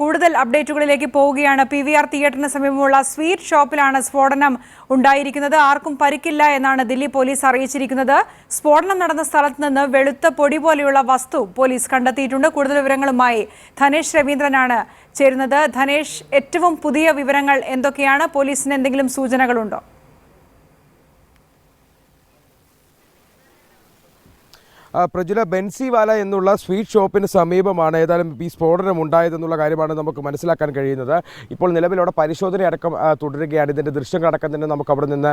കൂടുതൽ അപ്ഡേറ്റുകളിലേക്ക് പോവുകയാണ്. P V R തിയേറ്ററിന് സമീപമുള്ള സ്വീറ്റ് ഷോപ്പിലാണ് സ്ഫോടനം ഉണ്ടായിരിക്കുന്നത്. ആർക്കും പരിക്കില്ല എന്നാണ് ദില്ലി പോലീസ് അറിയിച്ചിരിക്കുന്നത്. സ്ഫോടനം നടന്ന സ്ഥലത്ത് നിന്ന് വെളുത്ത പൊടി പോലെയുള്ള വസ്തു പോലീസ് കണ്ടെത്തിയിട്ടുണ്ട്. കൂടുതൽ വിവരങ്ങളുമായി ധനേഷ് രവീന്ദ്രനാണ് ചേരുന്നത്. ധനേഷ് ഏറ്റവും പുതിയ വിവരങ്ങൾ എന്തൊക്കെയാണ്? പോലീസിന് എന്തെങ്കിലും സൂചനകളുണ്ടോ? പ്രജുല ബെൻസിവാല എന്നുള്ള സ്വീറ്റ് ഷോപ്പിന് സമീപമാണ് ഏതായാലും ഈ സ്ഫോടനം ഉണ്ടായതെന്നുള്ള കാര്യമാണ് നമുക്ക് മനസ്സിലാക്കാൻ കഴിയുന്നത്. ഇപ്പോൾ നിലവിലവിടെ പരിശോധന അടക്കം തുടരുകയാണ്. ഇതിന്റെ ദൃശ്യങ്ങളടക്കം തന്നെ നമുക്ക് അവിടെ നിന്ന്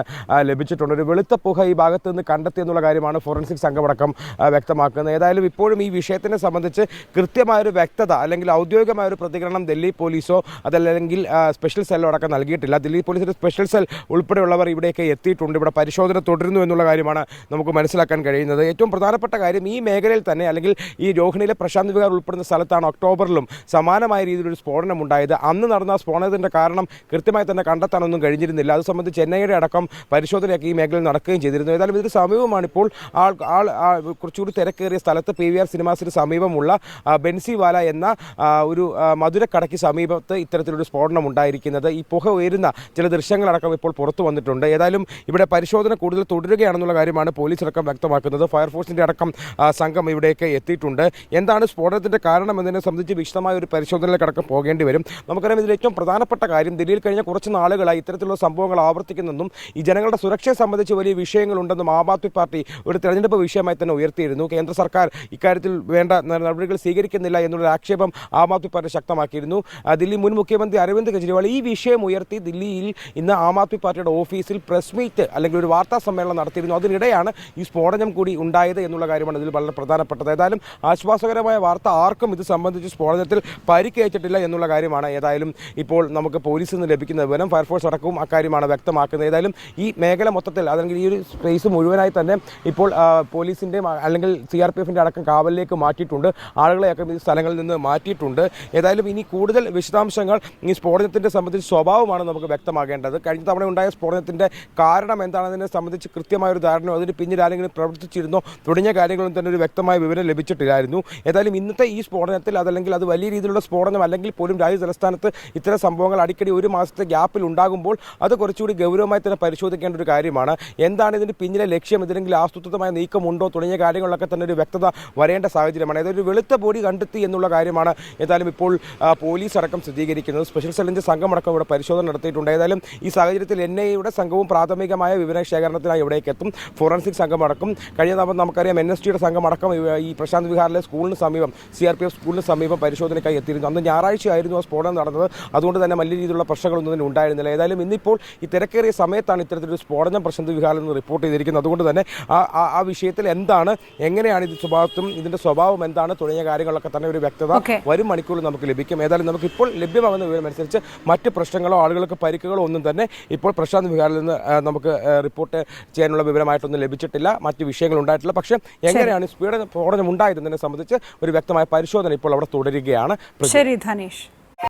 ലഭിച്ചിട്ടുണ്ട്. ഒരു വെളുത്ത പുക ഈ ഭാഗത്ത് നിന്ന് കണ്ടെത്തിയെന്നുള്ള കാര്യമാണ് ഫോറൻസിക് സംഘമടക്കം വ്യക്തമാക്കുന്നത്. ഏതായാലും ഇപ്പോഴും ഈ വിഷയത്തിനെ സംബന്ധിച്ച് കൃത്യമായൊരു വ്യക്തത അല്ലെങ്കിൽ ഔദ്യോഗികമായ ഒരു പ്രതികരണം ഡൽഹി പോലീസോ അതല്ലെങ്കിൽ സ്പെഷ്യൽ സെല്ലോ അടക്കം നൽകിയിട്ടില്ല. ദില്ലി പോലീസിന്റെ സ്പെഷ്യൽ സെൽ ഉൾപ്പെടെയുള്ളവർ ഇവിടെയൊക്കെ എത്തിയിട്ടുണ്ട്. ഇവിടെ പരിശോധന തുടരുന്നു എന്നുള്ള കാര്യമാണ് നമുക്ക് മനസ്സിലാക്കാൻ കഴിയുന്നത്. ഏറ്റവും പ്രധാനപ്പെട്ട കാര്യം ഈ മേഖലയിൽ തന്നെ അല്ലെങ്കിൽ ഈ രോഹിണിയിലെ പ്രശാന്ത് വിഹാർ ഉൾപ്പെടുന്ന സ്ഥലത്താണ് ഒക്ടോബറിലും സമാനമായ രീതിയിലൊരു സ്ഫോടനം ഉണ്ടായത്. അന്ന് നടന്ന സ്ഫോടനത്തിന്റെ കാരണം കൃത്യമായി തന്നെ കണ്ടെത്താനൊന്നും കഴിഞ്ഞിരുന്നില്ല. അത് സംബന്ധിച്ച് ചെന്നൈയുടെ അടക്കം പരിശോധനയൊക്കെ ഈ മേഖലയിൽ നടക്കുകയും ചെയ്തിരുന്നു. ഏതായാലും ഇതിന് സമീപമാണ്. ഇപ്പോൾ ആൾ ആൾ കുറച്ചുകൂടി തിരക്കേറിയ സ്ഥലത്ത് പി വി ആർ സിനിമാസിന് സമീപമുള്ള ബെൻസിവാല എന്ന ഒരു മധുരക്കടയ്ക്ക് സമീപത്ത് ഇത്തരത്തിലൊരു സ്ഫോടനം ഉണ്ടായിരിക്കുന്നത്. ഈ പുക ഉയരുന്ന ചില ദൃശ്യങ്ങളടക്കം ഇപ്പോൾ പുറത്തു വന്നിട്ടുണ്ട്. ഏതായാലും ഇവിടെ പരിശോധന കൂടുതൽ തുടരുകയാണെന്നുള്ള കാര്യമാണ് പോലീസ് അടക്കം വ്യക്തമാക്കുന്നത്. ഫയർഫോഴ്സിന്റെ അടക്കം സംഘം ഇവിടേക്ക് എത്തിയിട്ടുണ്ട്. എന്താണ് സ്ഫോടനത്തിന്റെ കാരണം എന്നതിനെ സംബന്ധിച്ച് വിശദമായ ഒരു പരിശോധനയിലേക്കടക്കം പോകേണ്ടി വരും. നമുക്കറിയാം ഇതിൽ ഏറ്റവും പ്രധാനപ്പെട്ട കാര്യം ദില്ലിയിൽ കഴിഞ്ഞ കുറച്ച് നാളുകളായി ഇത്തരത്തിലുള്ള സംഭവങ്ങൾ ആവർത്തിക്കുന്നെന്നും ഈ ജനങ്ങളുടെ സുരക്ഷയെ സംബന്ധിച്ച് വലിയ വിഷയങ്ങളുണ്ടെന്നും ആം ആദ്മി പാർട്ടി ഒരു തെരഞ്ഞെടുപ്പ് വിഷയമായി തന്നെ ഉയർത്തിയിരുന്നു. കേന്ദ്ര സർക്കാർ ഇക്കാര്യത്തിൽ വേണ്ട നടപടികൾ സ്വീകരിക്കുന്നില്ല എന്നുള്ള ആക്ഷേപം ആം ആദ്മി പാർട്ടി ശക്തമാക്കിയിരുന്നു. ദില്ലി മുൻ മുഖ്യമന്ത്രി അരവിന്ദ് കെജ്രിവാൾ ഈ വിഷയം ഉയർത്തി ദില്ലിയിൽ ഇന്ന് ആം ആദ്മി പാർട്ടിയുടെ ഓഫീസിൽ പ്രസ് മീറ്റ് അല്ലെങ്കിൽ ഒരു വാർത്താ സമ്മേളനം നടത്തിയിരുന്നു. അതിനിടെയാണ് ഈ സ്ഫോടനം കൂടി ഉണ്ടായത് എന്നുള്ള കാര്യമാണ് ഇതിൽ വളരെ പ്രധാനപ്പെട്ടത്. ഏതായാലും ആശ്വാസകരമായ വാർത്ത ആർക്കും ഇത് സംബന്ധിച്ച് സ്ഫോടനത്തിൽ പരിക്കേറ്റിട്ടില്ല എന്നുള്ള കാര്യമാണ് ഏതായാലും ഇപ്പോൾ നമുക്ക് പോലീസിൽ നിന്ന് ലഭിക്കുന്ന വിവരം ഫയർഫോഴ്സ് അടക്കവും അക്കാര്യമാണ് വ്യക്തമാക്കുന്നത്. ഏതായാലും ഈ മേഖല മൊത്തത്തിൽ അല്ലെങ്കിൽ ഈ ഒരു സ്പേസ് മുഴുവനായി തന്നെ ഇപ്പോൾ പോലീസിന്റെ അല്ലെങ്കിൽ സി ആർ പി എഫിന്റെ അടക്കം കാവലിലേക്ക് മാറ്റിയിട്ടുണ്ട്. ആളുകളെയൊക്കെ ഈ സ്ഥലങ്ങളിൽ നിന്ന് മാറ്റിയിട്ടുണ്ട്. ഏതായാലും ഇനി കൂടുതൽ വിശദാംശങ്ങൾ ഈ സ്ഫോടനത്തിന്റെ സംബന്ധിച്ച് സ്വഭാവമാണ് നമുക്ക് വ്യക്തമാകേണ്ടത്. കഴിഞ്ഞ തവണ ഉണ്ടായ സ്ഫോടനത്തിന്റെ കാരണം എന്താണെന്നതിനെ സംബന്ധിച്ച് കൃത്യമായ ഒരു ധാരണയോ അതിന് പിന്നിൽ ആരെങ്കിലും പ്രവർത്തിച്ചിരുന്നോ? തുടങ്ങിയ കാര്യങ്ങളും തന്നെ ഒരു വ്യക്തമായ വിവരം ലഭിച്ചിട്ടില്ലായിരുന്നു. ഏതായാലും ഇന്നത്തെ ഈ സ്ഫോടനത്തിൽ അതല്ലെങ്കിൽ അത് വലിയ രീതിയിലുള്ള സ്ഫോടനം അല്ലെങ്കിൽ പോലും രാജ്യ തലസ്ഥാനത്ത് ഇത്തരം സംഭവങ്ങൾ അടിക്കടി ഒരു മാസത്തെ ഗ്യാപ്പിൽ ഉണ്ടാകുമ്പോൾ അത് കുറച്ചുകൂടി ഗൗരവമായി തന്നെ പരിശോധിക്കേണ്ട ഒരു കാര്യമാണ്. എന്താണ് ഇതിന് പിന്നിലെ ലക്ഷ്യം? ഇതിലെങ്കിൽ ആസൂത്രിതമായ നീക്കമുണ്ടോ? തുടങ്ങിയ കാര്യങ്ങളൊക്കെ തന്നെ ഒരു വ്യക്തത വരേണ്ട സാഹചര്യമാണ്. ഏതായാലും ഒരു വെളുത്ത പൊടി കണ്ടെത്തി എന്നുള്ള കാര്യമാണ് ഏതായാലും ഇപ്പോൾ പോലീസ് അടക്കം സ്ഥിരീകരിക്കുന്നത്. സ്പെഷ്യൽ സെല്ലിന്റെ സംഘമടക്കം ഇവിടെ പരിശോധന നടത്തിയിട്ടുണ്ട്. ഏതായാലും ഈ സാഹചര്യത്തിൽ എൻ ഐയുടെ സംഘവും പ്രാഥമികമായ വിവര ശേഖരണത്തിനായി ഇവിടേക്ക് എത്തും ഫോറൻസിക് സംഘമടക്കം. കഴിഞ്ഞ തവണ നമുക്കറിയാം എൻ എസ് ടിയുടെ സംഘമടക്കം അടക്കം ഈ പ്രശാന്ത് വിഹാറിലെ സ്കൂളിന് സമീപം സി ആർ പി എഫ് സ്കൂളിന് സമീപം പരിശോധനയ്ക്കായി എത്തിയിരുന്നു. അന്ന് ഞായറാഴ്ചയായിരുന്നു ആ സ്ഫോടനം നടന്നത്. അതുകൊണ്ട് തന്നെ വലിയ രീതിയിലുള്ള പ്രശ്നങ്ങളൊന്നും തന്നെ ഉണ്ടായിരുന്നില്ല. ഏതായാലും ഇന്നിപ്പോൾ ഈ തിരക്കേറിയ സമയത്താണ് ഇത്തരത്തിലൊരു സ്ഫോടനം പ്രശാന്ത് വിഹാറിൽ നിന്ന് റിപ്പോർട്ട് ചെയ്തിരിക്കുന്നത്. അതുകൊണ്ട് തന്നെ ആ ആ- വിഷയത്തിൽ എന്താണ് എങ്ങനെയാണ് ഇത് സ്വഭാവത്തും ഇതിന്റെ സ്വഭാവം എന്താണ് തുടങ്ങിയ കാര്യങ്ങളൊക്കെ തന്നെ ഒരു വ്യക്തത വരും മണിക്കൂറിൽ നമുക്ക് ലഭിക്കും. ഏതായാലും നമുക്ക് ഇപ്പോൾ ലഭ്യമാകുന്ന വിവരം അനുസരിച്ച് മറ്റ് പ്രശ്നങ്ങളോ ആളുകൾക്ക് പരിക്കുകളോ ഒന്നും തന്നെ ഇപ്പോൾ പ്രശാന്ത് വിഹാറിൽ നിന്ന് നമുക്ക് റിപ്പോർട്ട് ചെയ്യാനുള്ള വിവരമായിട്ടൊന്നും ലഭിച്ചിട്ടില്ല. മറ്റ് വിഷയങ്ങൾ ഉണ്ടായിട്ടില്ല. പക്ഷേ എങ്ങനെയാണ് സ്പീഡ് സ്ഫോടനം സ്ഫോടനം ഉണ്ടായതെന്നതിനെ സംബന്ധിച്ച് ഒരു വ്യക്തമായ പരിശോധന ഇപ്പോൾ അവിടെ തുടരുകയാണ്. ശരി ധനേഷ്.